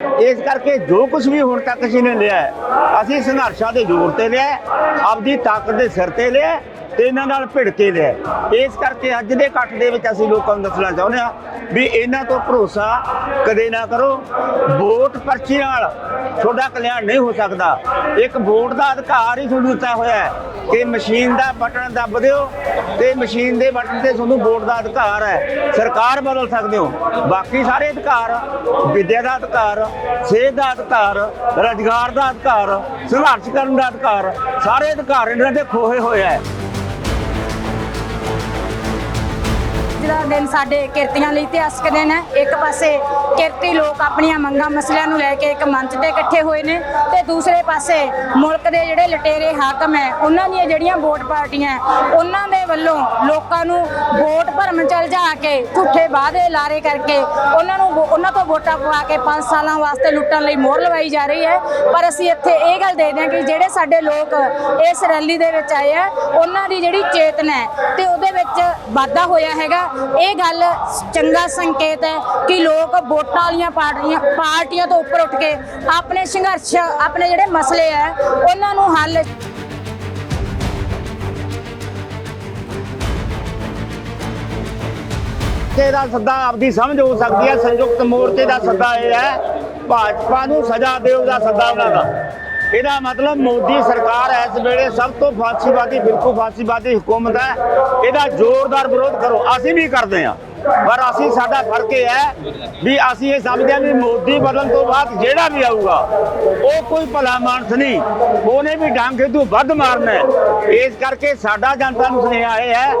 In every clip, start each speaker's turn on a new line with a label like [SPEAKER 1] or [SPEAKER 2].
[SPEAKER 1] ਇਸ ਕਰਕੇ ਜੋ ਕੁਝ ਵੀ ਹੁਣ ਤੱਕ ਅਸੀਂ ਨੇ ਲਿਆ ਅਸੀਂ ਸੰਘਰਸ਼ਾਂ ਦੇ ਜ਼ੋਰ ਤੇ ਲਿਆ ਆਪਦੀ ਤਾਕਤ ਦੇ ਸਿਰ ਤੇ ਲਿਆ ਤੇ ਇਹਨਾਂ ਨਾਲ ਭਿੜ ਕੇ ਲਿਆ ਇਸ ਕਰਕੇ ਅੱਜ ਦੇ ਇਕੱਠ ਦੇ ਵਿੱਚ ਅਸੀਂ ਲੋਕਾਂ ਨੂੰ ਦੱਸਣਾ ਚਾਹੁੰਦੇ ਹਾਂ ਵੀ ਇਹਨਾਂ ਤੋਂ ਭਰੋਸਾ ਕਦੇ ਨਾ ਕਰੋ। ਵੋਟ ਪਰਚੀ ਨਾਲ ਤੁਹਾਡਾ ਕਲਿਆਣ ਨਹੀਂ ਹੋ ਸਕਦਾ। ਇੱਕ ਵੋਟ ਦਾ ਅਧਿਕਾਰ ਹੀ ਤੁਹਾਨੂੰ ਦਿੱਤਾ ਹੋਇਆ ਹੈ ਕਿ ਮਸ਼ੀਨ ਦਾ ਬਟਨ ਦੱਬ ਦਿਓ ਤੇ ਮਸ਼ੀਨ ਦੇ ਬਟਨ ਤੇ ਤੁਹਾਨੂੰ ਵੋਟ ਦਾ ਅਧਿਕਾਰ ਹੈ। ਸਰਕਾਰ ਬਦਲ ਸਕਦੇ ਹੋ। ਬਾਕੀ ਸਾਰੇ ਅਧਿਕਾਰ, ਵਿਦਿਆ ਦਾ ਅਧਿਕਾਰ, ਸਿਹਤ ਦਾ ਅਧਿਕਾਰ, ਰੁਜ਼ਗਾਰ ਦਾ ਅਧਿਕਾਰ, ਸੰਘਰਸ਼ ਕਰਨ ਦਾ ਅਧਿਕਾਰ, ਸਾਰੇ ਅਧਿਕਾਰ ਇਹਨਾਂ ਦੇ ਖੋਹੇ ਹੋਏ ਹੈ।
[SPEAKER 2] ਦਾ ਦਿਨ ਸਾਡੇ ਕਿਰਤੀਆਂ ਲਈ ਇਤਿਹਾਸਕ ਦਿਨ ਹੈ। ਇੱਕ ਪਾਸੇ ਕਿਰਤੀ ਲੋਕ ਆਪਣੀਆਂ ਮੰਗਾਂ ਮਸਲਿਆਂ ਨੂੰ ਲੈ ਕੇ ਇੱਕ ਮੰਚ ਤੇ ਇਕੱਠੇ ਹੋਏ ਨੇ ਤੇ ਦੂਸਰੇ ਪਾਸੇ ਮੁਲਕ ਦੇ ਜਿਹੜੇ ਲਟੇਰੇ ਹਾਕਮ ਹੈ, ਉਹਨਾਂ ਦੀਆਂ ਜਿਹੜੀਆਂ ਵੋਟ ਪਾਰਟੀਆਂ ਉਹਨਾਂ ਦੇ ਵੱਲੋਂ ਲੋਕਾਂ ਨੂੰ ਵੋਟ ਭਰਮ ਚਲ ਜਾ ਕੇ, ਝੂਠੇ ਵਾਅਦੇ ਲਾਰੇ ਕਰਕੇ ਉਹਨਾਂ ਨੂੰ ਵੋ- ਉਹਨਾਂ ਤੋਂ ਵੋਟਾਂ ਪਵਾ ਕੇ 5 ਸਾਲਾਂ ਵਾਸਤੇ ਲੁੱਟਣ ਲਈ ਮੋਹਰ ਲਵਾਈ ਜਾ ਰਹੀ ਹੈ। ਪਰ ਅਸੀਂ ਇੱਥੇ ਇਹ ਗੱਲ ਦੇਖਦੇ ਹਾਂ ਕਿ ਜਿਹੜੇ ਸਾਡੇ ਲੋਕ ਇਸ ਰੈਲੀ ਦੇ ਵਿੱਚ ਆਏ ਆ ਉਹਨਾਂ ਦੀ ਜਿਹੜੀ ਚੇਤਨਾ ਹੈ ਤੇ ਉਹਦੇ ਵਿੱਚ ਵਾਧਾ ਹੋਇਆ ਹੈਗਾ। ਇਹ ਗੱਲ ਚੰਗਾ ਸੰਕੇਤ ਹੈ ਕਿ ਲੋਕ ਵੋਟਾਂ ਵਾਲੀਆਂ ਪਾਰਟੀਆਂ ਪਾਰਟੀਆਂ ਤੋਂ ਉੱਪਰ ਉੱਠ ਕੇ ਆਪਣੇ ਸੰਘਰਸ਼, ਆਪਣੇ ਜਿਹੜੇ ਮਸਲੇ ਹੈ, ਉਹਨਾਂ ਨੂੰ ਹੱਲ
[SPEAKER 1] ਮੋਰਚੇ ਦਾ ਸੱਦਾ ਆਪਦੀ ਸਮਝ ਹੋ ਸਕਦੀ ਹੈ, ਸੰਯੁਕਤ ਮੋਰਚੇ ਦਾ ਸੱਦਾ ਇਹ ਹੈ, ਭਾਜਪਾ ਨੂੰ ਸਜ਼ਾ ਦਿਓ ਦਾ ਸੱਦਾ ਉਹਨਾਂ ਦਾ। ਇਹਦਾ ਮਤਲਬ ਮੋਦੀ ਸਰਕਾਰ ਇਸ ਵੇਲੇ ਸਭ ਤੋਂ ਫਾਸੀਵਾਦੀ, ਬਿਲਕੁਲ ਫਾਸੀਵਾਦੀ ਹਕੂਮਤ ਹੈ। ਇਹਦਾ ਜ਼ੋਰਦਾਰ ਵਿਰੋਧ ਕਰੋ, ਅਸੀਂ ਵੀ ਕਰਦੇ ਹਾਂ। ਪਰ ਅਸੀਂ, ਸਾਡਾ ਫ਼ਰਕ ਇਹ ਹੈ ਵੀ ਅਸੀਂ ਇਹ ਸਮਝਦੇ ਹਾਂ ਵੀ ਮੋਦੀ ਬਦਲਣ ਤੋਂ ਬਾਅਦ ਜਿਹੜਾ ਵੀ ਆਊਗਾ, ਉਹ ਕੋਈ ਭਲਾ ਮਾਨਸ ਨਹੀਂ। ਉਹਨੇ ਵੀ ਡੰਗ ਤੋਂ ਵੱਧ ਮਾਰਨਾ ਹੈ। ਇਸ ਕਰਕੇ ਸਾਡਾ ਜਨਤਾ ਨੂੰ ਸੁਨੇਹਾ ਇਹ ਹੈ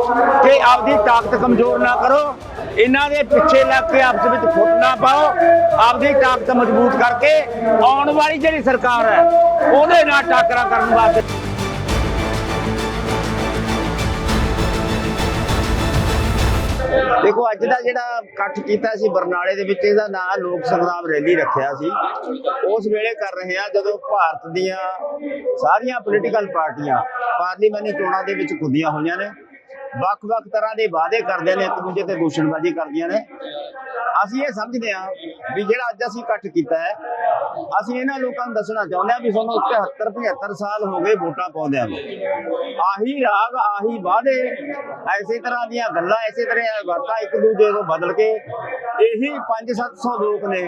[SPEAKER 1] ਕਿ ਆਪਦੀ ਤਾਕਤ ਕਮਜ਼ੋਰ ਨਾ ਕਰੋ। ਇਹਨਾਂ ਦੇ ਪਿੱਛੇ ਲੱਗ ਕੇ ਆਪਸ ਵਿੱਚ ਫੁੱਟ ਨਾ ਪਾਓ, ਆਪਦੀ ਤਾਕਤ ਮਜ਼ਬੂਤ ਕਰਕੇ ਆਉਣ ਵਾਲੀ ਜਿਹੜੀ ਸਰਕਾਰ ਹੈ, ਉਹਦੇ ਨਾਲ ਟਾਕਰਾ ਕਰਨ ਵਾਸਤੇ। ਦੇਖੋ, ਅੱਜ ਦਾ ਜਿਹੜਾ ਇਕੱਠ ਕੀਤਾ ਸੀ ਬਰਨਾਲੇ ਦੇ ਵਿੱਚ, ਇਹਦਾ ਨਾਂ ਲੋਕ ਸੰਗਰਾਮ ਰੈਲੀ ਰੱਖਿਆ ਸੀ। ਉਸ ਵੇਲੇ ਕਰ ਰਹੇ ਆ ਜਦੋਂ ਭਾਰਤ ਦੀਆਂ ਸਾਰੀਆਂ ਪੋਲੀਟੀਕਲ ਪਾਰਟੀਆਂ, ਪਾਰਲੀਮਾਨੀ ਚੋਣਾਂ ਦੇ ਵਿੱਚ ਖੁੱਦੀਆਂ ਹੋਈਆਂ ਨੇ। ਵੱਖ-ਵੱਖ ਤਰ੍ਹਾਂ ਦੇ ਵਾਅਦੇ ਕਰਦੇ ਨੇ, ਇੱਕ ਦੂਜੇ ਤੇ ਦੂਸ਼ਣਬਾਜ਼ੀ ਕਰਦੀਆਂ ਨੇ। ਅਸੀਂ ਇਹ ਸਮਝਦੇ ਹਾਂ ਵੀ ਜਿਹੜਾ ਅੱਜ ਅਸੀਂ ਇਕੱਠ ਕੀਤਾ ਹੈ, ਅਸੀਂ ਇਹਨਾਂ ਲੋਕਾਂ ਨੂੰ ਦੱਸਣਾ ਚਾਹੁੰਦੇ ਹਾਂ ਵੀ ਸਾਨੂੰ 73 75 ਸਾਲ ਹੋ ਗਏ ਵੋਟਾਂ ਪਾਉਂਦਿਆਂ ਨੂੰ। ਆਹੀ ਰਾਗ, ਆਹੀ ਵਾਅਦੇ, ਐਸੇ ਤਰ੍ਹਾਂ ਦੀਆਂ ਗੱਲਾਂ, ਐਸੇ ਤਰ੍ਹਾਂ ਦੀਆਂ ਬਾਤਾਂ ਇੱਕ ਦੂਜੇ ਤੋਂ ਬਦਲ ਕੇ, ਇਹੀ 5-700 ਲੋਕ ਨੇ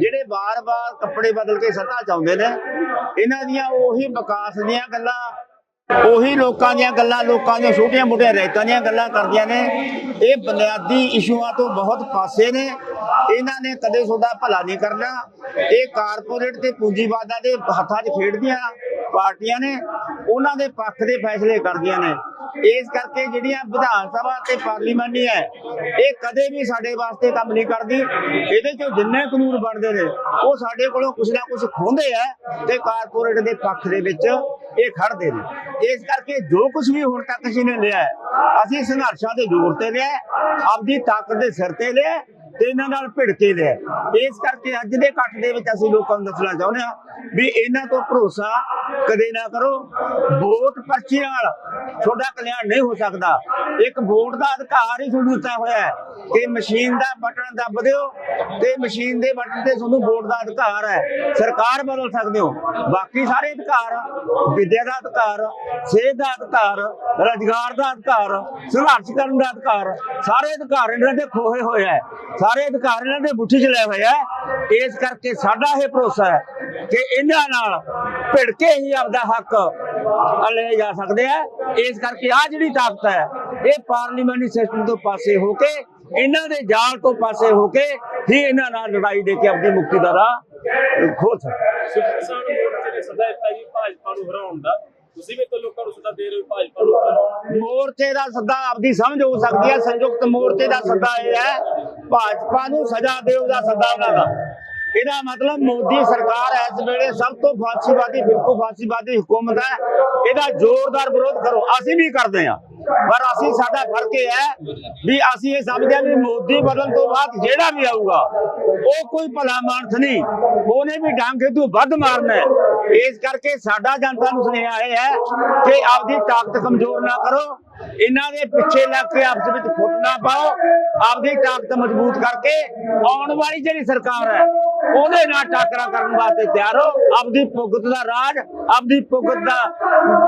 [SPEAKER 1] ਜਿਹੜੇ ਵਾਰ ਵਾਰ ਕੱਪੜੇ ਬਦਲ ਕੇ ਸੱਤਾ ਚਾਹੁੰਦੇ ਨੇ। ਇਹਨਾਂ ਦੀਆਂ ਉਹੀ ਵਿਕਾਸ ਦੀਆਂ ਗੱਲਾਂ ਉਹੀ ਲੋਕਾਂ ਦੀਆਂ ਗੱਲਾਂ, ਲੋਕਾਂ ਦੀਆਂ ਛੋਟੀਆਂ ਮੋਟੀਆਂ ਰਹਿਤਾਂ ਦੀਆਂ ਗੱਲਾਂ ਕਰਦੀਆਂ ਨੇ। ਇਹ ਬੁਨਿਆਦੀ ਇਸ਼ੂਆਂ ਤੋਂ ਬਹੁਤ ਪਾਸੇ ਨੇ। ਇਹਨਾਂ ਨੇ ਕਦੇ ਤੁਹਾਡਾ ਭਲਾ ਨਹੀਂ ਕਰਨਾ। ਇਹ ਕਾਰਪੋਰੇਟ ਤੇ ਪੂੰਜੀਵਾਦਾਂ ਦੇ ਹੱਥਾਂ 'ਚ ਖੇਡਦੀਆਂ ਪਾਰਟੀਆਂ ਨੇ। ਉਹਨਾਂ ਦੇ ਪੱਖ ਦੇ ਫੈਸਲੇ ਕਰਦੀਆਂ ਨੇ। ਇਸ ਕਰਕੇ ਜਿਹੜੀਆਂ ਵਿਧਾਨ ਸਭਾ ਤੇ ਪਾਰਲੀਮਾਨੀ ਹੈ, ਇਹ ਕਦੇ ਵੀ ਸਾਡੇ ਵਾਸਤੇ ਕੰਮ ਨਹੀਂ ਕਰਦੀ। ਇਹਦੇ 'ਚੋਂ ਜਿੰਨੇ ਕਾਨੂੰਨ ਬਣਦੇ ਨੇ, ਉਹ ਸਾਡੇ ਕੋਲੋਂ ਕੁਝ ਨਾ ਕੁਝ ਖੋਹਦੇ ਆ ਤੇ ਕਾਰਪੋਰੇਟ ਦੇ ਪੱਖ ਦੇ ਵਿੱਚ ਇਹ ਖੜਦੇ ਨੇ। ਇਸ ਕਰਕੇ ਜੋ ਕੁਝ ਵੀ ਹੁਣ ਤੱਕ ਅਸੀਂ ਨੇ ਲਿਆ, ਅਸੀਂ ਸੰਘਰਸ਼ਾਂ ਦੇ ਜ਼ੋਰ ਤੇ ਲਿਆ, ਆਪਦੀ ਤਾਕਤ ਦੇ ਸਿਰ ਤੇ ਲਿਆ ਤੇ ਇਹਨਾਂ ਨਾਲ ਭਿੜਕੇ ਦੇ ਇਸ ਕਰਕੇ ਅੱਜ ਦੇ ਇਕੱਠ ਦੇ ਵਿੱਚ ਅਸੀਂ ਲੋਕਾਂ ਨੂੰ ਦੱਸਣਾ ਚਾਹੁੰਦੇ ਹਾਂ ਵੀ ਇਹਨਾਂ ਤੋਂ ਭਰੋਸਾ ਕਦੇ ਨਾ ਕਰੋ। ਵੋਟ ਪਰਚੀ ਨਾਲ ਤੁਹਾਡਾ ਕਲਿਆਣ ਨਹੀਂ ਹੋ ਸਕਦਾ। ਇੱਕ ਵੋਟ ਦਾ ਅਧਿਕਾਰ ਹੀ ਤੁਹਾਨੂੰ ਦਿੱਤਾ ਹੋਇਆ ਹੈ ਕਿ ਮਸ਼ੀਨ ਦਾ ਬਟਨ ਦੱਬ ਦਿਓ ਤੇ ਮਸ਼ੀਨ ਦੇ ਬਟਨ ਤੇ ਤੁਹਾਨੂੰ ਵੋਟ ਦਾ ਅਧਿਕਾਰ ਹੈ। ਸਰਕਾਰ ਬਦਲ ਸਕਦੇ ਹੋ। ਬਾਕੀ ਸਾਰੇ ਅਧਿਕਾਰ, ਵਿਦਿਆ ਦਾ ਅਧਿਕਾਰ, ਸਿਹਤ ਦਾ ਅਧਿਕਾਰ, ਰੁਜ਼ਗਾਰ ਦਾ ਅਧਿਕਾਰ, ਸੰਘਰਸ਼ ਕਰਨ ਦਾ ਅਧਿਕਾਰ, ਸਾਰੇ ਅਧਿਕਾਰ ਇਹਨਾਂ ਦੇ ਖੋਹੇ ਹੋਏ ਹੈ। ਸਾਰੇ ਅਧਿਕਾਰ ਇਹਨਾਂ ਦੇ ਮੁੱਠੀ 'ਚ ਲਏ ਹੋਏ ਹੈ ਇਸ ਕਰਕੇ ਸਾਡਾ ਇਹ ਭਰੋਸਾ ਹੈ ਕਿ ਇਹਨਾਂ ਨਾਲ ਭਿੜ ਕੇ ਹੀ ਆਪਦਾ ਹੱਕ ਲੈ ਜਾ ਸਕਦੇ ਆ। ਇਸ ਕਰਕੇ ਆ ਜਿਹੜੀ ਤਾਕਤ ਹੈ ਇਹ ਪਾਰਲੀਮੈਂਟਰੀ ਸਿਸਟਮ ਤੋਂ ਪਾਸੇ ਹੋ ਕੇ ਇਹਨਾਂ ਦੇ ਜਾਲ ਤੋਂ ਪਾਸੇ ਹੋ ਕੇ ਹੀ ਇਹਨਾਂ ਨਾਲ ਲੜਾਈ ਦੇ ਕੇ ਆਪਣੀ ਮੁਕਤੀ ਦਾ ਰਾਹ ਖੋਲ ਸਕਦੇ
[SPEAKER 3] ਕਿਸਾਨ ਮੋਰਚੇ ਨੇ ਸਦਾ ਦਿੱਤਾ ਜੀ ਭਾਜਪਾ ਨੂੰ ਹਰਾਉਣ ਦਾ ਤੁਸੀਂ ਵੀ ਤਾਂ ਲੋਕਾਂ ਨੂੰ ਸਦਾ ਦੇ ਰਹੇ ਹੋ ਭਾਜਪਾ ਨੂੰ ਹਰਾਉਣ
[SPEAKER 1] ਮੋਰਚੇ ਦਾ ਸੱਦਾ ਆਪਦੀ ਸਮਝ ਹੋ ਸਕਦੀ ਹੈ। ਸੰਯੁਕਤ ਮੋਰਚੇ ਦਾ ਸੱਦਾ ਇਹ ਹੈ ਭਾਜਪਾ ਨੂੰ ਸਜ਼ਾ ਦਿਓ ਦਾ ਸੱਦਾ ਉਹਨਾਂ ਦਾ। ਇਹਦਾ ਮਤਲਬ ਮੋਦੀ ਸਰਕਾਰ ਇਸ ਵੇਲੇ ਸਭ ਤੋਂ ਫਾਸੀਵਾਦੀ, ਬਿਲਕੁਲ ਫਾਸੀਵਾਦੀ ਹੁਕੂਮਤ ਹੈ। ਇਹਦਾ ਜ਼ੋਰਦਾਰ ਵਿਰੋਧ ਕਰੋ। ਅਸੀਂ ਵੀ ਕਰਦੇ ਹਾਂ। ਪਰ ਅਸੀਂ ਸਾਡਾ ਫ਼ਰਕ ਇਹ ਹੈ ਵੀ ਅਸੀਂ ਇਹ ਸਮਝਦੇ ਹਾਂ ਵੀ ਮੋਦੀ ਬਦਲਣ ਤੋਂ ਬਾਅਦ ਜਿਹੜਾ ਵੀ ਆਊਗਾ, ਉਹ ਕੋਈ ਭਲਾ ਮਾਨਸ ਨਹੀਂ। ਉਹਨੇ ਵੀ ਡੰਗ ਤੋਂ ਵੱਧ ਮਾਰਨਾ ਹੈ। ਇਸ ਕਰਕੇ ਸਾਡਾ ਜਨਤਾ ਨੂੰ ਸੁਨੇਹਾ ਇਹ ਹੈ ਕਿ ਆਪਦੀ ਤਾਕਤ ਕਮਜ਼ੋਰ ਨਾ ਕਰੋ। ਇਹਨਾਂ ਦੇ ਪਿੱਛੇ ਲੱਗ ਕੇ ਆਪਸ ਵਿੱਚ ਫੁੱਟ ਨਾ ਪਾਓ, ਆਪਦੀ ਤਾਕਤ ਮਜ਼ਬੂਤ ਕਰਕੇ ਆਉਣ ਵਾਲੀ ਜਿਹੜੀ ਸਰਕਾਰ ਹੈ ਉਹਦੇ ਨਾਲ ਟਾਕਰਾ ਕਰਨ ਵਾਸਤੇ ਤਿਆਰ ਹੋ। ਆਪਦੀ ਭੁਗਤ ਦਾ ਰਾਜ ਆਪਦੀ ਭੁਗਤ ਦਾ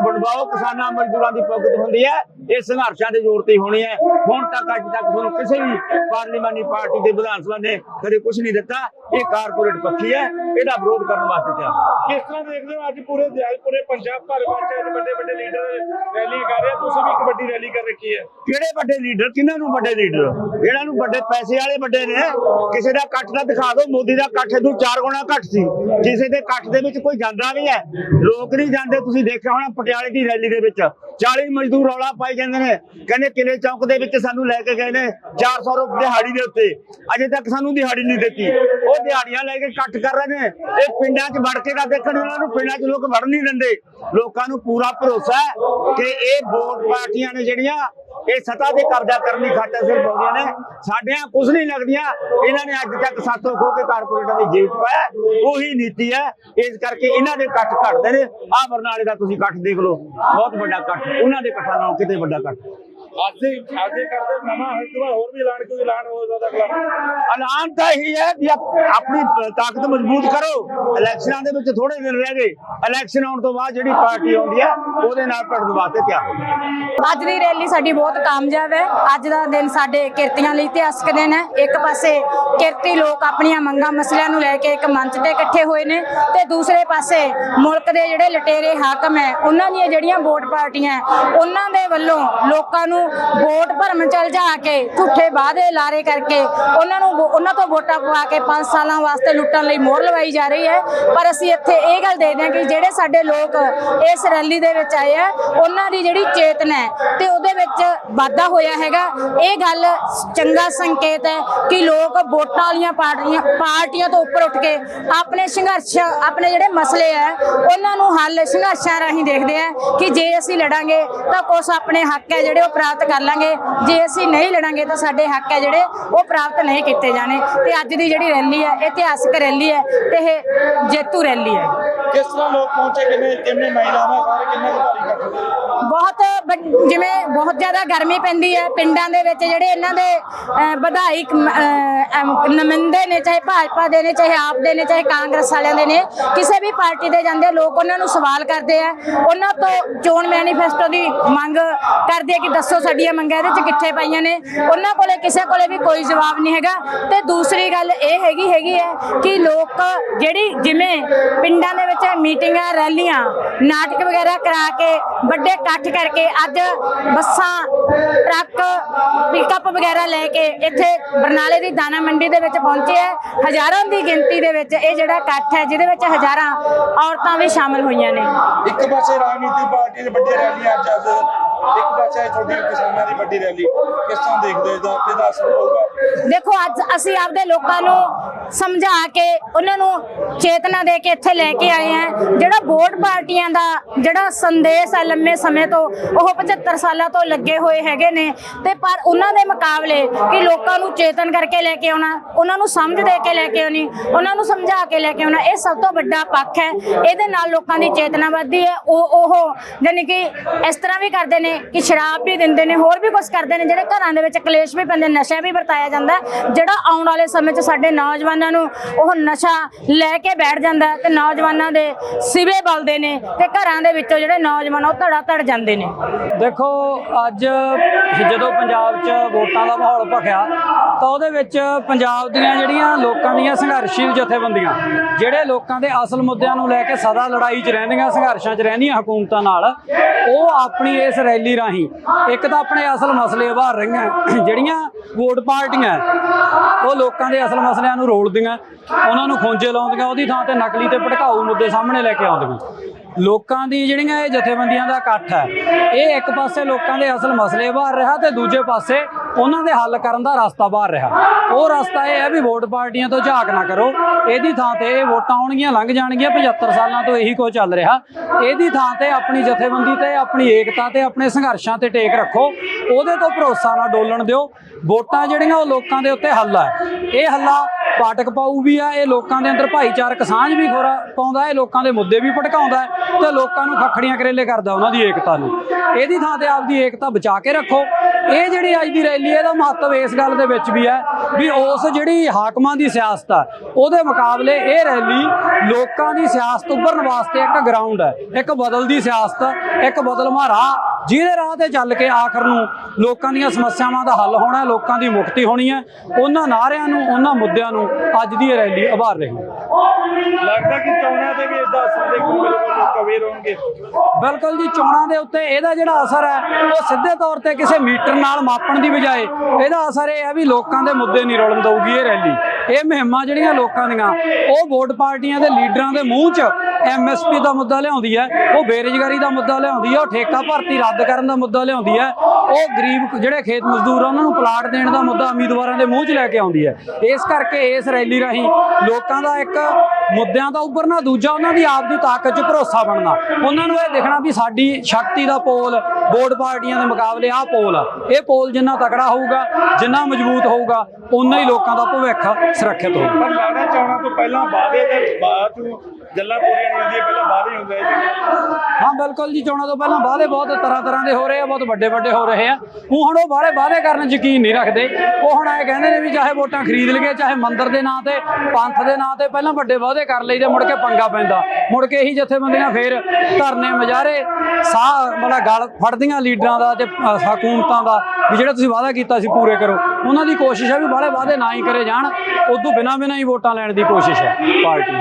[SPEAKER 1] ਬਣਵਾਓ। ਕਿਸਾਨਾਂ ਮਜ਼ਦੂਰਾਂ ਦੀ ਭੁਗਤ ਹੁੰਦੀ ਹੈ। ਇਹ ਸੰਘਰਸ਼ਾਂ ਦੇ ਜ਼ੋਰ ਤੇ ਹੀ ਹੋਣੀ ਹੈ। ਹੁਣ ਤੱਕ ਅੱਜ ਤੱਕ ਤੁਹਾਨੂੰ ਕਿਸੇ ਵੀ ਪਾਰਲੀਮਾਨੀ ਪਾਰਟੀ ਦੇ ਵਿਧਾਨ ਸਭਾ ਨੇ ਕਦੇ ਕੁਝ ਨਹੀਂ ਦਿੱਤਾ। ਇਹ ਕਾਰਪੋਰੇਟ ਪੱਖੀ ਹੈ। ਇਹਦਾ ਵਿਰੋਧ ਕਰਨ ਵਾਸਤੇ ਤਿਆਰ।
[SPEAKER 3] ਕਿਸ ਤਰ੍ਹਾਂ ਦੇਖਦੇ ਹੋ ਅੱਜ ਪੂਰੇ ਦਿਹਾੜ ਪੂਰੇ ਪੰਜਾਬ ਭਰ ਵਿੱਚ ਅੱਜ ਵੱਡੇ ਵੱਡੇ ਲੀਡਰ ਰੈਲੀ ਕਰ ਰਹੇ ਤੁਸੀਂ ਵੀ ਇੱਕ ਵੱਡੀ ਰੈਲੀ ਕਰ ਰੱਖੀ ਹੈ।
[SPEAKER 1] ਕਿਹੜੇ ਵੱਡੇ ਲੀਡਰ? ਕਿਹਨਾਂ ਨੂੰ ਵੱਡੇ ਲੀਡਰ? ਇਹਨਾਂ ਨੂੰ ਵੱਡੇ ਪੈਸੇ ਵਾਲੇ ਵੱਡੇ ਨੇ? ਕਿਸੇ ਦਾ ਇਕੱਠ ਦਾ ਦਿਖਾ ਦਿਓ ਮੋਦੀ ਦਾ ਇਕੱਠ ਤੋਂ ਚਾਰ ਗੁਣਾ ਘੱਟ ਸੀ। ਕਿਸੇ ਦੇ ਇਕੱਠ ਦੇ ਵਿੱਚ ਕੋਈ ਜਾਂਦਾ ਵੀ ਹੈ, ਲੋਕ ਨਹੀਂ ਜਾਂਦੇ। ਤੁਸੀਂ ਦੇਖਿਆ ਹੋਣਾ ਪਟਿਆਲੇ ਦੀ ਰੈਲੀ ਦੇ ਵਿੱਚ 40 ਮਜ਼ਦੂਰ ਰੌਲਾ ਪਾਈ ਜਾਂਦੇ ਨੇ। ਕਹਿੰਦੇ ਕਿਲੇ ਚੌਕ ਦੇ ਵਿੱਚ ਸਾਨੂੰ ਲੈ ਕੇ ਗਏ ਨੇ 400 ਰੁਪਏ ਦਿਹਾੜੀ ਦੇ ਉੱਤੇ। ਅਜੇ ਤੱਕ ਸਾਨੂੰ ਦਿਹਾੜੀ ਨਹੀਂ ਦਿੱਤੀ। ਉਹ ਦਿਹਾੜੀਆਂ ਲੈ ਕੇ ਇਕੱਠ ਕਰ ਰਹੇ ਨੇ। ਇਹ ਪਿੰਡਾਂ 'ਚ ਵੜ ਕੇ ਦਾ ਦੇਖਣ ਉਹਨਾਂ ਨੂੰ ਪਿੰਡਾਂ 'ਚ ਲੋਕ ਵੜ ਨਹੀਂ ਦਿੰਦੇ। ਲੋਕਾਂ ਨੂੰ ਪੂਰਾ ਭਰੋਸਾ ਹੈ ਕਿ ਇਹ ਵੋਟ ਪਾਰਟੀਆਂ ਨੇ ਜਿਹੜੀਆਂ ਇਹ ਸਤਾ ਤੇ ਕਬਜ਼ਾ ਕਰਨ ਦੀ ਖਾਤਰ ਸਿਰਫ ਆਉਂਦੀਆਂ ਨੇ। ਸਾਡਿਆਂ ਕੁਝ ਨਹੀਂ ਲੱਗਦੀਆਂ। ਇਹਨਾਂ ਨੇ ਅੱਜ ਤੱਕ ਸਾਥੋਂ ਖੋ ਕੇ ਕਾਰਪੋਰੇਟਾਂ ਦੀ ਜੇਬ ਪਾਇਆ। ਉਹੀ ਨੀਤੀ ਹੈ। ਇਸ ਕਰਕੇ ਇਹਨਾਂ ਦੇ ਇਕੱਠ ਘਟਦੇ ਨੇ। ਆਹ ਬਰਨਾਲੇ ਦਾ ਤੁਸੀਂ ਇਕੱਠ ਦੇਖ ਲਓ। ਬਹੁਤ ਵੱਡਾ ਇਕੱਠ। ਉਹਨਾਂ ਦੇ ਇਕੱਠਾਂ ਨਾਲੋਂ ਕਿਤੇ ਵੱਡਾ ਇਕੱਠ।
[SPEAKER 3] ਅੱਜ ਦੇ ਅੱਜ ਦੇ ਕਰਦੇ ਨਵਾਂ ਹਰਿਦੁਆਰ ਹੋਰ ਵੀ ਐਲਾਨ ਕੋਈ ਐਲਾਨ ਹੋ ਸਕਦਾ ਅਗਲਾ।
[SPEAKER 1] ਐਲਾਨ ਤਾਂ ਇਹੀ ਹੈ ਵੀ ਆਪ- ਆਪਣੀ ਤਾਕਤ ਮਜ਼ਬੂਤ ਕਰੋ। ਇਲੈਕਸ਼ਨਾਂ ਦੇ ਵਿੱਚ ਥੋੜੇ ਦਿਨ ਰਹਿ ਗਏ। ਇਲੈਕਸ਼ਨ ਆਉਣ ਤੋਂ ਬਾਅਦ ਜਿਹੜੀ ਪਾਰਟੀ ਆਉਂਦੀ ਹੈ ਉਹਦੇ ਨਾਲ ਭੜਨ ਵਾਸਤੇ ਤਿਆਰ ਹੋ
[SPEAKER 2] ਅੱਜ ਦੀ ਰੈਲੀ ਸਾਡੀ ਬਹੁਤ ਕਾਮਯਾਬ ਹੈ। ਅੱਜ ਦਾ ਦਿਨ ਸਾਡੇ ਕਿਰਤੀਆਂ ਲਈ ਇਤਿਹਾਸਕ ਦਿਨ ਹੈ। ਇੱਕ ਪਾਸੇ ਕਿਰਤੀ ਲੋਕ ਆਪਣੀਆਂ ਮੰਗਾਂ ਮਸਲਿਆਂ ਨੂੰ ਲੈ ਕੇ ਇੱਕ ਮੰਚ ਤੇ ਇਕੱਠੇ ਹੋਏ ਨੇ ਤੇ ਦੂਸਰੇ ਪਾਸੇ ਮੁਲਕ ਦੇ ਜਿਹੜੇ ਲਟੇਰੇ ਹਾਕਮ ਹੈ ਉਹਨਾਂ ਦੀਆਂ ਜਿਹੜੀਆਂ ਵੋਟ ਪਾਰਟੀਆਂ ਉਹਨਾਂ ਦੇ ਵੱਲੋਂ ਲੋਕਾਂ ਨੂੰ ਵੋਟ ਭਰਮ ਚਲ ਜਾ ਕੇ ਝੂਠੇ ਵਾਅਦੇ ਲਾਰੇ ਕਰਕੇ ਉਹਨਾਂ ਨੂੰ ਉਹਨਾਂ ਤੋਂ ਵੋਟਾਂ ਪਵਾ ਕੇ 5 ਸਾਲਾਂ ਵਾਸਤੇ ਲੁੱਟਣ ਲਈ ਮੋਹਰ ਲਵਾਈ ਜਾ ਰਹੀ ਹੈ। ਪਰ ਅਸੀਂ ਇੱਥੇ ਇਹ ਗੱਲ ਦੇਖਦੇ ਹਾਂ ਕਿ ਜਿਹੜੇ ਸਾਡੇ ਲੋਕ ਇਸ ਰੈਲੀ ਦੇ ਵਿੱਚ ਆਏ ਆ, ਉਹਨਾਂ ਦੀ ਜਿਹੜੀ ਚੇਤਨਾ ਹੈ ਤੇ ਉਹਦੇ ਵਿੱਚ ਵਾਧਾ ਹੋਇਆ ਹੈਗਾ। ਇਹ ਗੱਲ ਚੰਗਾ ਸੰਕੇਤ ਹੈ ਕਿ ਲੋਕ ਵੋਟਾਂ ਵਾਲੀਆਂ ਪਾਰਟੀਆਂ ਪਾਰਟੀਆਂ ਤੋਂ ਉੱਪਰ ਉੱਠ ਕੇ ਆਪਣੇ ਸੰਘਰਸ਼, ਆਪਣੇ ਜਿਹੜੇ ਮਸਲੇ ਆ, ਉਹਨਾਂ ਨੂੰ ਹੱਲ ਸੰਘਰਸ਼ਾਂ ਰਾਹੀਂ ਦੇਖਦੇ ਆ ਕਿ ਜੇ ਅਸੀਂ ਲੜਾਂਗੇ ਤਾਂ ਕੁਛ ਆਪਣੇ ਹੱਕ ਹੈ ਜਿਹੜੇ ਉਹ ਪ੍ਰਾਪਤ ਕਰ ਲਾਂਗੇ। ਜੇ ਅਸੀਂ ਨਹੀਂ ਲੜਾਂਗੇ ਤਾਂ ਸਾਡੇ ਹੱਕ ਹੈ ਜਿਹੜੇ ਉਹ ਪ੍ਰਾਪਤ ਨਹੀਂ ਕੀਤੇ ਜਾਣੇ। ਤੇ ਅੱਜ ਦੀ ਜਿਹੜੀ ਰੈਲੀ ਹੈ, ਇਤਿਹਾਸਕ ਰੈਲੀ ਹੈ ਤੇ ਇਹ ਜੇਤੂ ਰੈਲੀ ਹੈ।
[SPEAKER 3] ਕਿਸ ਤਰ੍ਹਾਂ ਲੋਕ ਪਹੁੰਚੇ? ਕਿੰਨੇ ਕਿੰਨੇ ਮਹਿਲਾਵਾਂ ਸਾਰੇ ਕਿੰਨੇ ਭਾਰੀ
[SPEAKER 2] ਬਹੁਤ ਵੱਡ- ਜਿਵੇਂ ਬਹੁਤ ਜ਼ਿਆਦਾ ਗਰਮੀ ਪੈਂਦੀ ਹੈ, ਪਿੰਡਾਂ ਦੇ ਵਿੱਚ ਜਿਹੜੇ ਇਹਨਾਂ ਦੇ ਵਿਧਾਇਕ ਮ- ਨੁਮਾਇੰਦੇ ਨੇ, ਚਾਹੇ ਭਾਜਪਾ ਦੇ ਨੇ, ਚਾਹੇ ਆਪ ਦੇ ਨੇ, ਚਾਹੇ ਕਾਂਗਰਸ ਵਾਲਿਆਂ ਦੇ ਨੇ, ਕਿਸੇ ਵੀ ਪਾਰਟੀ ਦੇ ਜਾਂਦੇ ਲੋਕ ਉਹਨਾਂ ਨੂੰ ਸਵਾਲ ਕਰਦੇ ਆ। ਉਹਨਾਂ ਤੋਂ ਚੋਣ ਮੈਨੀਫੈਸਟੋ ਦੀ ਮੰਗ ਕਰਦੇ ਆ ਕਿ ਦੱਸੋ ਸਾਡੀਆਂ ਮੰਗਾਂ ਇਹਦੇ ਚ ਕਿੱਥੇ ਪਾਈਆਂ ਨੇ। ਉਹਨਾਂ ਕੋਲੇ, ਕਿਸੇ ਕੋਲੇ ਵੀ ਕੋਈ ਜਵਾਬ ਨਹੀਂ ਹੈਗਾ। ਤੇ ਦੂਸਰੀ ਗੱਲ ਇਹ ਹੈਗੀ ਹੈਗੀ ਹੈ ਕਿ ਲੋਕ ਜਿਹੜੀ, ਜਿਵੇਂ ਪਿੰਡਾਂ ਦੇ ਵਿੱਚ ਮੀਟਿੰਗਾਂ, ਰੈਲੀਆਂ, ਨਾਟਕ ਵਗੈਰਾ ਕਰਾ ਕੇ ਵੱਡੇ ਇਕੱਠ ਕਰਕੇ ਅੱਜ ਬੱਸਾਂ ਟਰੱਕ ਪਿਕਅਪ ਵਗੈਰਾ ਲੈ ਕੇ ਇੱਥੇ ਬਰਨਾਲੇ ਦੀ ਦਾਣਾ ਮੰਡੀ ਦੇ ਵਿੱਚ ਪਹੁੰਚੇ ਹੈ। ਹਜ਼ਾਰਾਂ ਦੀ ਗਿਣਤੀ ਦੇ ਵਿੱਚ ਇਹ ਜਿਹੜਾ ਇਕੱਠ ਹੈ ਜਿਹਦੇ ਵਿੱਚ ਹਜ਼ਾਰਾਂ ਔਰਤਾਂ ਵੀ ਸ਼ਾਮਲ ਹੋਈਆਂ ਨੇ।
[SPEAKER 3] ਇੱਕ ਪਾਸੇ ਰਾਜਨੀਤੀ ਪਾਰਟੀ ਦੇ ਵੱਡੇ ਰੈਲੀਆਂ ਅੱਜ ਅੱਜ ਇੱਕ ਪਾਸੇ ਤੁਹਾਡੀ ਕਿਸਾਨਾਂ ਦੀ ਵੱਡੀ ਰੈਲੀ। ਕਿਸ ਤਰ੍ਹਾਂ ਦੇਖਦੇ ਹੋ ਇਹਦਾ ਇਹਦਾ ਅਸਰ ਹੋਊਗਾ?
[SPEAKER 2] ਦੇਖੋ ਅੱਜ ਅਸੀਂ ਆਪਦੇ ਲੋਕਾਂ ਨੂੰ ਸਮਝਾ ਕੇ ਉਹਨਾਂ ਨੂੰ ਚੇਤਨਾ ਦੇ ਕੇ ਇੱਥੇ ਲੈ ਕੇ ਆਏ ਹਾਂ। ਜਿਹੜਾ ਵੋਟ ਪਾਰਟੀਆਂ ਦਾ ਜਿਹੜਾ ਸੰਦੇਸ਼ ਹੈ ਲੰਮੇ ਸਮੇਂ ਤੋਂ, ਉਹ 75 ਸਾਲਾਂ ਤੋਂ ਲੱਗੇ ਹੋਏ ਹੈਗੇ ਨੇ। ਤੇ ਪਰ ਉਹਨਾਂ ਦੇ ਮੁਕਾਬਲੇ ਕਿ ਲੋਕਾਂ ਨੂੰ ਚੇਤਨ ਕਰਕੇ ਲੈ ਕੇ ਆਉਣਾ, ਉਹਨਾਂ ਨੂੰ ਸਮਝ ਦੇ ਕੇ ਲੈ ਕੇ ਆਉਣੀ, ਉਹਨਾਂ ਨੂੰ ਸਮਝਾ ਕੇ ਲੈ ਕੇ ਆਉਣਾ, ਇਹ ਸਭ ਤੋਂ ਵੱਡਾ ਪੱਖ ਹੈ। ਇਹਦੇ ਨਾਲ ਲੋਕਾਂ ਦੀ ਚੇਤਨਾ ਵੱਧਦੀ ਹੈ। ਉਹ ਉਹ ਯਾਨੀ ਕਿ ਇਸ ਤਰ੍ਹਾਂ ਵੀ ਕਰਦੇ ਨੇ ਕਿ ਸ਼ਰਾਬ ਵੀ ਦਿੰਦੇ ਨੇ, ਹੋਰ ਵੀ ਕੁਝ ਕਰਦੇ ਨੇ, ਜਿਹੜੇ ਘਰਾਂ ਦੇ ਵਿੱਚ ਕਲੇਸ਼ ਵੀ ਪੈਂਦੇ ਨਸ਼ਾ ਵੀ ਵਰਤਾਇਆ ਜਾਂਦਾ ਜਿਹੜਾ ਆਉਣ ਵਾਲੇ ਸਮੇਂ 'ਚ ਸਾਡੇ ਨੌਜਵਾਨ ਨੂੰ ਉਹ ਨਸ਼ਾ ਲੈ ਕੇ ਬੈਠ ਜਾਂਦਾ ਤੇ ਨੌਜਵਾਨਾਂ ਦੇ ਸਿਵੇ ਬਲਦੇ ਨੇ ਤੇ ਘਰਾਂ ਦੇ ਵਿੱਚੋਂ ਜਿਹੜੇ ਨੌਜਵਾਨ ਉਹ ਧੜਾ ਧੜ ਜਾਂਦੇ ਨੇ।
[SPEAKER 4] ਦੇਖੋ, ਅੱਜ ਜਦੋਂ ਪੰਜਾਬ 'ਚ ਵੋਟਾਂ ਦਾ ਮਾਹੌਲ ਭਖਿਆ, ਤਾਂ ਉਹਦੇ ਵਿੱਚ ਪੰਜਾਬ ਦੀਆਂ ਜਿਹੜੀਆਂ ਲੋਕਾਂ ਦੀਆਂ ਸੰਘਰਸ਼ੀਲ ਜਥੇਬੰਦੀਆਂ, ਜਿਹੜੇ ਲੋਕਾਂ ਦੇ ਅਸਲ ਮੁੱਦਿਆਂ ਨੂੰ ਲੈ ਕੇ ਸਦਾ ਲੜਾਈ 'ਚ ਰਹਿੰਦੀਆਂ, ਸੰਘਰਸ਼ਾਂ 'ਚ ਰਹਿੰਦੀਆਂ ਹਕੂਮਤਾਂ ਨਾਲ, ਉਹ ਆਪਣੀ ਇਸ ਰੈਲੀ ਰਾਹੀਂ ਇੱਕ ਤਾਂ ਆਪਣੇ ਅਸਲ ਮਸਲੇ ਉਭਾਰ ਰਹੀਆਂ, ਜਿਹੜੀਆਂ ਵੋਟ ਪਾਰਟੀਆਂ, ਉਹ ਲੋਕਾਂ ਦੇ ਅਸਲ ਮਸਲਿਆਂ ਨੂੰ ਰੋਲਦੀਆਂ ਉਹਨਾਂ ਨੂੰ ਖੋਂਜੇ ਲਾਉਂਦੀਆਂ, ਉਹਦੀ ਥਾਂ ਤੇ ਨਕਲੀ ਤੇ ਭੜਕਾਊ ਮੁੱਦੇ ਸਾਹਮਣੇ ਲੈ ਕੇ ਆਉਂਦੀਆਂ। ਲੋਕਾਂ ਦੀ ਜਿਹੜੀਆਂ ਇਹ ਜਥੇਬੰਦੀਆਂ ਦਾ ਇਕੱਠ ਹੈ, ਇਹ ਇੱਕ ਪਾਸੇ ਲੋਕਾਂ ਦੇ ਅਸਲ ਮਸਲੇ ਬਾਹਰ ਰਿਹਾ ਤੇ ਦੂਜੇ ਪਾਸੇ ਉਹਨਾਂ ਦੇ ਹੱਲ ਕਰਨ ਦਾ ਰਸਤਾ ਬਾਹਰ ਰਿਹਾ। ਉਹ ਰਸਤਾ ਇਹ ਹੈ ਵੀ ਵੋਟ ਪਾਰਟੀਆਂ ਤੋਂ ਝਾਕ ਨਾ ਕਰੋ। ਇਹਦੀ ਥਾਂ ਤੇ ਇਹ ਵੋਟਾਂ ਆਉਣਗੀਆਂ, ਲੰਘ ਜਾਣਗੀਆਂ 75 ਸਾਲਾਂ ਤੋਂ ਇਹੀ ਕੁਝ ਚੱਲ ਰਿਹਾ। ਇਹਦੀ ਥਾਂ ਤੇ ਆਪਣੀ ਜਥੇਬੰਦੀ ਤੇ, ਆਪਣੀ ਏਕਤਾ ਤੇ, ਆਪਣੇ ਸੰਘਰਸ਼ਾਂ ਤੇ ਟੇਕ ਰੱਖੋ। ਉਹਦੇ ਤੋਂ ਭਰੋਸਾ ਨਾ ਡੋਲਣ ਦਿਓ। ਵੋਟਾਂ ਜਿਹੜੀਆਂ ਉਹ ਲੋਕਾਂ ਦੇ ਉੱਤੇ ਹੱਲਾ ਹੈ। ਇਹ ਹੱਲਾ ਪਾਟਕ ਪਾਊ ਵੀ ਆ, ਇਹ ਲੋਕਾਂ ਦੇ ਅੰਦਰ ਭਾਈਚਾਰਕ ਸਾਂਝ ਵੀ ਖੋਰਾ ਪਾਉਂਦਾ, ਇਹ ਲੋਕਾਂ ਦੇ ਮੁੱਦੇ ਵੀ ਭਟਕਾਉਂਦਾ ਹੈ ਤੇ ਲੋਕਾਂ ਨੂੰ ਖੱਖੜੀਆਂ ਕਰੇਲੇ ਕਰਦਾ ਉਹਨਾਂ ਦੀ ਏਕਤਾ ਨੂੰ। ਇਹਦੀ ਥਾਂ ਤੇ ਆਪਦੀ ਏਕਤਾ ਬਚਾ ਕੇ ਰੱਖੋ। ਇਹ ਜਿਹੜੀ ਅੱਜ ਦੀ ਰੈਲੀ ਹੈ, ਇਹਦਾ ਮਹੱਤਵ ਇਸ ਗੱਲ ਦੇ ਵਿੱਚ ਵੀ ਹੈ ਵੀ ਉਸ ਜਿਹੜੀ ਹਾਕਮਾਂ ਦੀ ਸਿਆਸਤ ਆ, ਉਹਦੇ ਮੁਕਾਬਲੇ ਇਹ ਰੈਲੀ ਲੋਕਾਂ ਦੀ ਸਿਆਸਤ ਉੱਭਰਨ ਵਾਸਤੇ ਇੱਕ ਗਰਾਊਂਡ ਹੈ, ਇੱਕ ਬਦਲਦੀ ਸਿਆਸਤ, ਇੱਕ ਬਦਲਵਾਂ ਰਾਹ ਜਿਹਦੇ ਰਾਹ ਤੇ ਚੱਲ ਕੇ ਆਖਰ ਨੂੰ ਲੋਕਾਂ ਦੀਆਂ ਸਮੱਸਿਆਵਾਂ ਦਾ ਹੱਲ ਹੋਣਾ ਹੈ ਲੋਕਾਂ ਦੀ ਮੁਕਤੀ ਹੋਣੀ ਹੈ। ਉਹਨਾਂ ਨਾਅਰਿਆਂ ਨੂੰ ਉਹਨਾਂ ਮੁੱਦਿਆਂ ਨੂੰ ਅੱਜ ਦੀ ਇਹ ਰੈਲੀ ਉਭਾਰ ਰਹੀ ਹੈ।
[SPEAKER 3] ਲੱਗਦਾ ਕਿ ਚੋਣਾਂ ਤੇ ਵੀ ਇਸਦਾ ਅਸਰ ਦੇਖਣ ਨੂੰ ਅਵੇਅਰ ਹੋਣਗੇ।
[SPEAKER 4] ਬਿਲਕੁਲ ਜੀ ਚੋਣਾਂ ਦੇ ਉੱਤੇ ਇਹਦਾ ਜਿਹੜਾ ਅਸਰ ਹੈ ਉਹ ਸਿੱਧੇ ਤੌਰ ਤੇ ਕਿਸੇ ਮੀਟਰ ਨਾਲ ਮਾਪਣ ਦੀ ਬਜਾਏ ਇਹਦਾ ਅਸਰ ਇਹ ਹੈ ਵੀ ਲੋਕਾਂ ਦੇ ਮੁੱਦੇ ਨਹੀਂ ਰੁਲਣ ਦਊਗੀ ਇਹ ਰੈਲੀ। ਇਹ ਮੁਹਿੰਮਾਂ ਜਿਹੜੀਆਂ ਲੋਕਾਂ ਦੀਆਂ, ਉਹ ਵੋਟ ਪਾਰਟੀਆਂ ਦੇ ਲੀਡਰਾਂ ਦੇ ਮੂੰਹ 'ਚ ਐਮਐਸਪੀ ਦਾ ਮੁੱਦਾ ਲਿਆਉਂਦੀ ਹੈ, ਉਹ ਬੇਰੁਜ਼ਗਾਰੀ ਦਾ ਮੁੱਦਾ ਲਿਆਉਂਦੀ ਹੈ, ਉਹ ਠੇਕਾ ਭਰਤੀ ਰੱਦ ਕਰਨ ਦਾ ਮੁੱਦਾ ਲਿਆਉਂਦੀ ਹੈ, ਉਹ ਗਰੀਬ ਜਿਹੜੇ ਖੇਤ ਮਜ਼ਦੂਰ ਆ, ਉਹਨਾਂ ਨੂੰ ਪਲਾਟ ਦੇਣ ਦਾ ਮੁੱਦਾ ਉਮੀਦਵਾਰਾਂ ਦੇ ਮੂੰਹ 'ਚ ਲੈ ਕੇ ਆਉਂਦੀ ਹੈ। ਇਸ ਕਰਕੇ ਇਸ ਰੈਲੀ ਰਾਹੀਂ ਲੋਕਾਂ ਦਾ ਇੱਕ ਮੁੱਦਿਆਂ ਦਾ ਉੱਭਰਨਾ, ਦੂਜਾ ਉਹਨਾਂ ਦੀ ਆਪ ਦੀ ਤਾਕਤ 'ਚ ਭਰੋਸਾ ਬਣਨਾ। ਉਹਨਾਂ ਨੂੰ ਇਹ ਦੇਖਣਾ ਵੀ ਸਾਡੀ ਸ਼ਕਤੀ ਦਾ ਪੋਲ, ਵੋਟ ਪਾਰਟੀਆਂ ਦੇ ਮੁਕਾਬਲੇ ਆਹ ਪੋਲ ਆ। ਇਹ ਪੋਲ ਜਿੰਨਾ ਤਕੜਾ ਹੋਊਗਾ, ਜਿੰਨਾ ਮਜ਼ਬੂਤ ਹੋਊਗਾ ਉਨਾ ਹੀ ਲੋਕਾਂ ਦਾ ਭਵਿੱਖ ਸੁਰੱਖਿਅਤ ਹੋਊਗਾ।
[SPEAKER 3] ਪਰ ਲੱਗਦਾ ਚੋਣਾਂ ਤੋਂ ਪਹਿਲਾਂ ਵਾਅਦੇ ਤੇ ਬਾਅਦ ਨੂੰ ਪੂਰੀਆਂ ਨਹੀਂ ਹੁੰਦੀਆਂ, ਪਹਿਲਾਂ ਵਾਅਦੇ ਹੁੰਦੇ ਆ
[SPEAKER 4] ਹਾਂ, ਬਿਲਕੁਲ ਜੀ, ਚੋਣਾਂ ਤੋਂ ਪਹਿਲਾਂ ਵਾਅਦੇ ਬਹੁਤ ਤਰ੍ਹਾਂ ਤਰ੍ਹਾਂ ਦੇ ਹੋ ਰਹੇ ਆ, ਬਹੁਤ ਵੱਡੇ ਵੱਡੇ ਹੋ ਰਹੇ ਆ। ਉਹ ਹੁਣ ਉਹ ਬਾਹਲੇ ਵਾਅਦੇ ਕਰਨ ਯਕੀਨ ਨਹੀਂ ਰੱਖਦੇ। ਉਹ ਹੁਣ ਐ ਕਹਿੰਦੇ ਨੇ ਵੀ ਚਾਹੇ ਵੋਟਾਂ ਖਰੀਦ ਲਈਏ, ਚਾਹੇ ਮੰਦਰ ਦੇ ਨਾਂ ਤੇ, ਪੰਥ ਦੇ ਨਾਂ ਤੇ, ਪਹਿਲਾਂ ਵੱਡੇ ਵਾਅਦੇ ਕਰ ਲਈਦੇ ਮੁੜ ਕੇ ਪੰਗਾ ਪੈਂਦਾ। ਮੁੜ ਕੇ ਇਹੀ ਜਥੇਬੰਦੀਆਂ ਫੇਰ ਧਰਨੇ ਮਜਾਰੇ, ਸਾਹ ਮਤਲਬ ਗਲ ਫੜਦੀਆਂ ਲੀਡਰਾਂ ਦਾ ਤੇ ਹਕੂਮਤਾਂ ਦਾ, ਵੀ ਜਿਹੜਾ ਤੁਸੀਂ ਵਾਅਦਾ ਕੀਤਾ ਸੀ ਪੂਰੇ ਕਰੋ। ਉਹਨਾਂ ਦੀ ਕੋਸ਼ਿਸ਼ ਹੈ ਵੀ ਬਾਹਲੇ ਵਾਅਦੇ ਨਾ ਹੀ ਕਰੇ ਜਾਣ। ਉਦੋਂ ਬਿਨਾਂ ਬਿਨਾਂ ਹੀ ਵੋਟਾਂ ਲੈਣ ਦੀ ਕੋਸ਼ਿਸ਼ ਹੈ ਪਾਰਟੀ